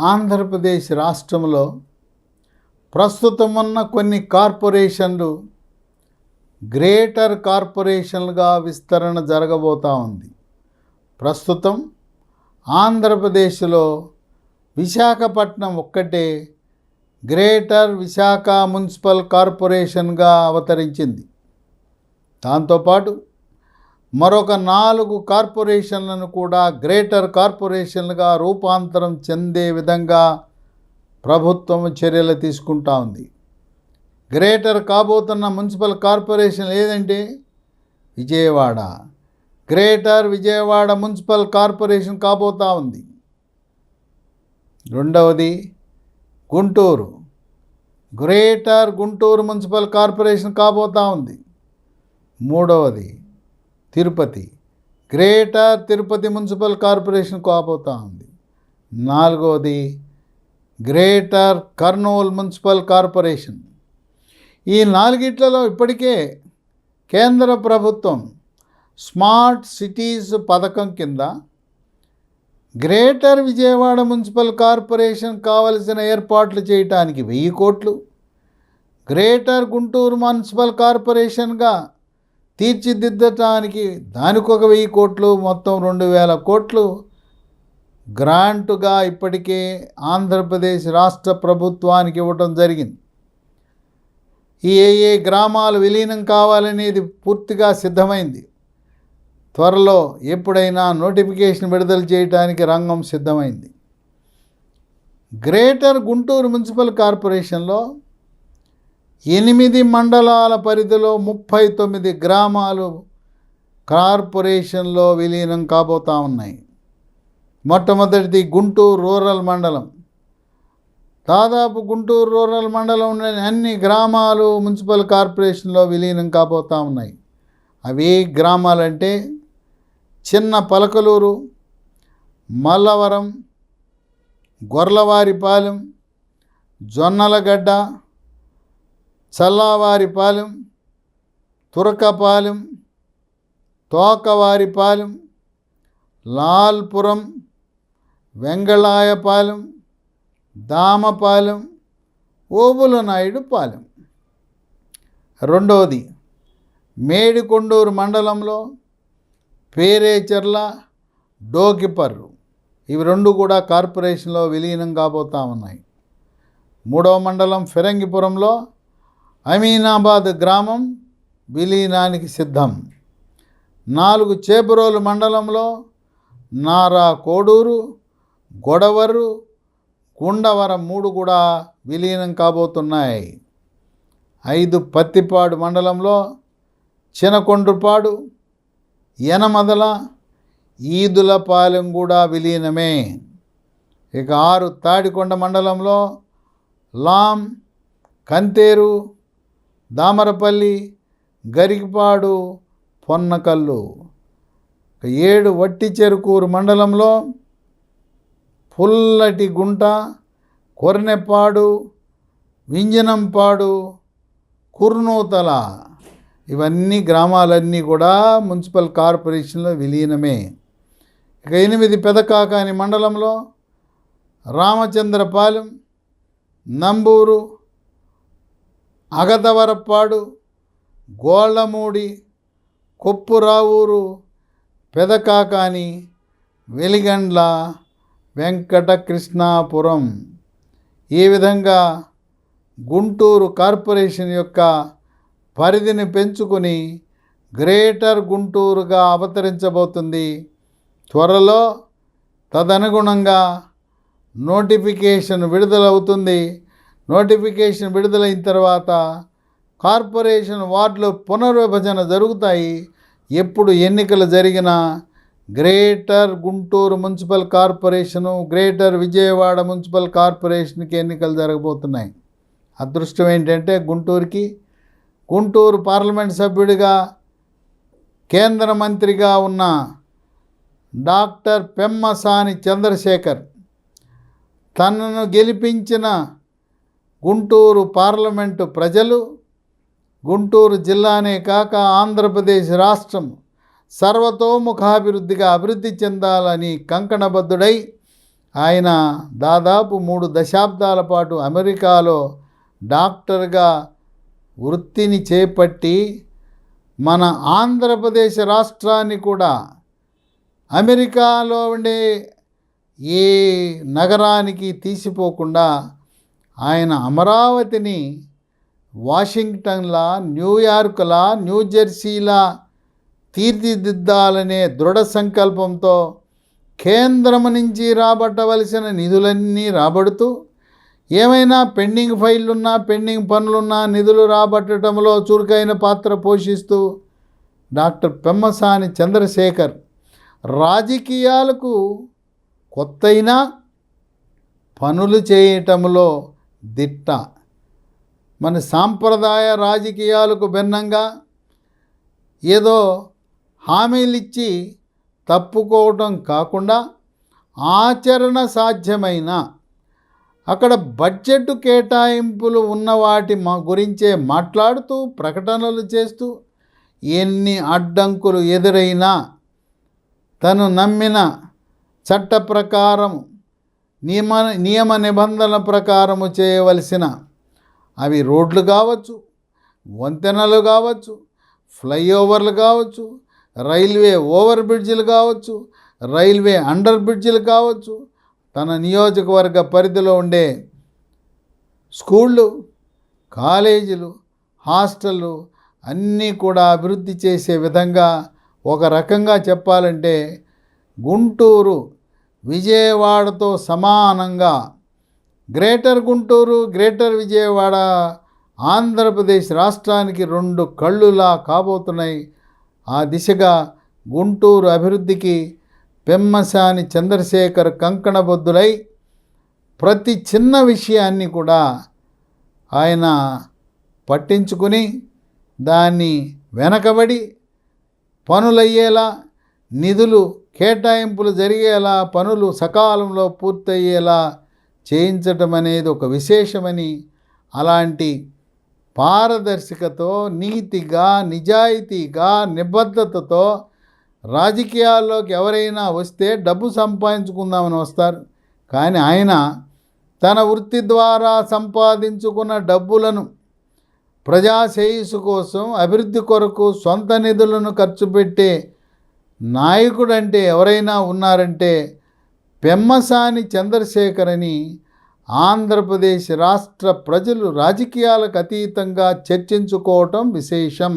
ఆంధ్రప్రదేశ్ రాష్ట్రంలో ప్రస్తుతం ఉన్న కొన్ని కార్పొరేషన్లు గ్రేటర్ కార్పొరేషన్లుగా విస్తరణ జరగబోతూ ఉంది. ప్రస్తుతం ఆంధ్రప్రదేశ్లో విశాఖపట్నం ఒక్కటే గ్రేటర్ విశాఖ మున్సిపల్ కార్పొరేషన్గా అవతరించింది. దాంతోపాటు మరొక నాలుగు కార్పొరేషన్లను కూడా గ్రేటర్ కార్పొరేషన్లుగా రూపాంతరం చెందే విధంగా ప్రభుత్వం చర్యలు తీసుకుంటా ఉంది. గ్రేటర్ కాబోతున్న మున్సిపల్ కార్పొరేషన్ ఏదంటే? Vijayawada. Greater Vijayawada municipal corporation కాబోతా ఉంది. రెండవది Guntur. Greater Guntur municipal corporation కాబోతా ఉంది. మూడవది Tirupati. Greater Tirupati municipal corporation కోపవుతూ ఉంది. నాలుగవది గ్రేటర్ కర్నూల్ మున్సిపల్ కార్పొరేషన్. ఈ నాలుగిట్లలో ఇప్పటికే కేంద్ర ప్రభుత్వం స్మార్ట్ సిటీస్ పథకం కింద గ్రేటర్ విజయవాడ మున్సిపల్ కార్పొరేషన్ కావలసిన ఏర్పాట్లు చేయటానికి వెయ్యి కోట్లు గ్రేటర్ గుంటూరు మున్సిపల్ కార్పొరేషన్గా తీర్చిదిద్దటానికి దానికి ఒక వెయ్యి కోట్లు మొత్తం రెండు వేల కోట్లు. గ్రాంటుగా ఇప్పటికే ఆంధ్రప్రదేశ్ రాష్ట్ర ప్రభుత్వానికి ఇవ్వటం జరిగింది. ఈ ఏ ఏ గ్రామాలు విలీనం కావాలనేది పూర్తిగా సిద్ధమైంది. త్వరలో ఎప్పుడైనా నోటిఫికేషన్ విడుదల చేయడానికి రంగం సిద్ధమైంది. గ్రేటర్ గుంటూరు మున్సిపల్ కార్పొరేషన్లో ఎనిమిది మండలాల పరిధిలో ముప్పై తొమ్మిది గ్రామాలు కార్పొరేషన్లో విలీనం కాబోతా ఉన్నాయి. మొట్టమొదటిది గుంటూరు రూరల్ మండలం. దాదాపు గుంటూరు రూరల్ మండలంలోని అన్ని గ్రామాలు మున్సిపల్ కార్పొరేషన్లో విలీనం కాబోతా ఉన్నాయి. అవి ఏ గ్రామాలంటే చిన్న పలకలూరు మల్లవరం గొర్లవారిపాలెం జొన్నలగడ్డ చల్లావారిపాలెం తురకపాలెం తోకవారిపాలెం లాల్పురం వెంగళాయపాలెం దామపాలెం ఓబులనాయుడు పాలెం రెండవది మేడికొండూరు మండలంలో పేరేచెర్ల డోకిపర్రు. ఇవి రెండు కూడా కార్పొరేషన్లో విలీనం కాబోతా ఉన్నాయి. మూడవ మండలం ఫిరంగిపురంలో అమీనాబాద్ గ్రామం విలీనానికి సిద్ధం. నాలుగు చేపురోలు మండలంలో నారా కోడూరు గొడవరు గుండవరం మూడు కూడా విలీనం కాబోతున్నాయి. ఐదు పత్తిపాడు మండలంలో చినకొండ్రుపాడు యనమదల ఈదులపాలెం కూడా విలీనమే. ఇక ఆరు తాడికొండ మండలంలో లాం కంతేరు దామరపల్లి గరికిపాడు పొన్నకల్లు. ఏడు వట్టి చెరుకూరు మండలంలో పుల్లటి గుంట కొరనెపాడు వింజనంపాడు కుర్నూతల. ఇవన్నీ గ్రామాలన్నీ కూడా మున్సిపల్ కార్పొరేషన్లో విలీనమే. ఇక ఎనిమిది పెదకాకాని మండలంలో రామచంద్రపాలెం నంబూరు అగదవరపాడు గోళ్ళమూడి కొప్పురావూరు పెదకాకాని వెలిగండ్ల వెంకటకృష్ణాపురం. ఈ విధంగా గుంటూరు కార్పొరేషన్ యొక్క పరిధిని పెంచుకొని గ్రేటర్ గుంటూరుగా అవతరించబోతుంది. త్వరలో తదనుగుణంగా నోటిఫికేషన్ విడుదలవుతుంది. నోటిఫికేషన్ విడుదలైన తర్వాత కార్పొరేషన్ వార్డులో పునర్విభజన జరుగుతాయి. ఎప్పుడు ఎన్నికలు జరిగినా greater Guntur municipal corporation greater Vijayawada municipal కార్పొరేషన్కి ఎన్నికలు జరగబోతున్నాయి. అదృష్టం ఏంటంటే గుంటూరుకి గుంటూరు పార్లమెంట్ సభ్యుడిగా కేంద్ర మంత్రిగా ఉన్న డాక్టర్ పెమ్మసాని చంద్రశేఖర్ తనను గెలిపించిన గుంటూరు పార్లమెంటు ప్రజలు గుంటూరు జిల్లానే కాక ఆంధ్రప్రదేశ్ రాష్ట్రం సర్వతోముఖాభివృద్ధిగా అభివృద్ధి చెందాలని కంకణబద్ధుడై ఆయన దాదాపు మూడు దశాబ్దాల పాటు అమెరికాలో డాక్టర్గా వృత్తిని చేపట్టి మన ఆంధ్రప్రదేశ్ రాష్ట్రాన్ని కూడా అమెరికాలో ఉండే ఏ నగరానికి తీసిపోకుండా ఆయన అమరావతిని వాషింగ్టన్లా న్యూయార్క్లా న్యూజెర్సీలా తీర్చిదిద్దాలనే దృఢ సంకల్పంతో కేంద్రం నుంచి రాబట్టవలసిన నిధులన్నీ రాబడుతూ ఏమైనా పెండింగ్ ఫైళ్ళున్నా పెండింగ్ పనులున్నా నిధులు రాబట్టడంలో చురుకైన పాత్ర పోషిస్తూ డాక్టర్ పెమ్మసాని చంద్రశేఖర్ రాజకీయాలకు కొత్తైన పనులు చేయటంలో దిట్ట. మన సాంప్రదాయ రాజకీయాలకు భిన్నంగా ఏదో హామీలు ఇచ్చి తప్పుకోవటం కాకుండా ఆచరణ సాధ్యమైన అక్కడ బడ్జెట్ కేటాయింపులు ఉన్న వాటి మా గురించే మాట్లాడుతూ ప్రకటనలు చేస్తూ ఎన్ని అడ్డంకులు ఎదురైనా తను నమ్మిన చట్ట ప్రకారం నియమ నియమ నిబంధనల ప్రకారము చేయవలసిన అవి రోడ్లు కావచ్చు వంతెనలు కావచ్చు ఫ్లైఓవర్లు కావచ్చు రైల్వే ఓవర్ బ్రిడ్జిలు కావచ్చు రైల్వే అండర్ బ్రిడ్జిలు కావచ్చు. తన నియోజకవర్గ పరిధిలో ఉండే స్కూళ్ళు కాలేజీలు హాస్టళ్ళు అన్నీ కూడా అభివృద్ధి చేసే విధంగా ఒక రకంగా చెప్పాలంటే గుంటూరు విజయవాడతో సమానంగా గ్రేటర్ గుంటూరు గ్రేటర్ విజయవాడ ఆంధ్రప్రదేశ్ రాష్ట్రానికి రెండు కళ్ళులా కాబోతున్నాయి. ఆ దిశగా గుంటూరు అభివృద్ధికి పెమ్మసాని చంద్రశేఖర్ కంకణబద్ధులై ప్రతి చిన్న విషయాన్ని కూడా ఆయన పట్టించుకుని దాన్ని వెనకబడి పనులయ్యేలా నిధులు కేటాయింపులు జరిగేలా పనులు సకాలంలో పూర్తయ్యేలా చేయించటం అనేది ఒక విశేషమని అలాంటి పారదర్శకతో నీతిగా నిజాయితీగా నిబద్ధతతో రాజకీయాల్లోకి ఎవరైనా వస్తే డబ్బు సంపాదించుకుందామని వస్తారు. కానీ ఆయన తన వృత్తి ద్వారా సంపాదించుకున్న డబ్బులను ప్రజా శ్రేయస్సు కోసం అభివృద్ధి కొరకు సొంత నిధులను ఖర్చు పెట్టే నాయకుడు అంటే ఎవరైనా ఉన్నారంటే పెమ్మసాని చంద్రశేఖర్ అని ఆంధ్రప్రదేశ్ రాష్ట్ర ప్రజలు రాజకీయాలకు అతీతంగా చర్చించుకోవటం విశేషం.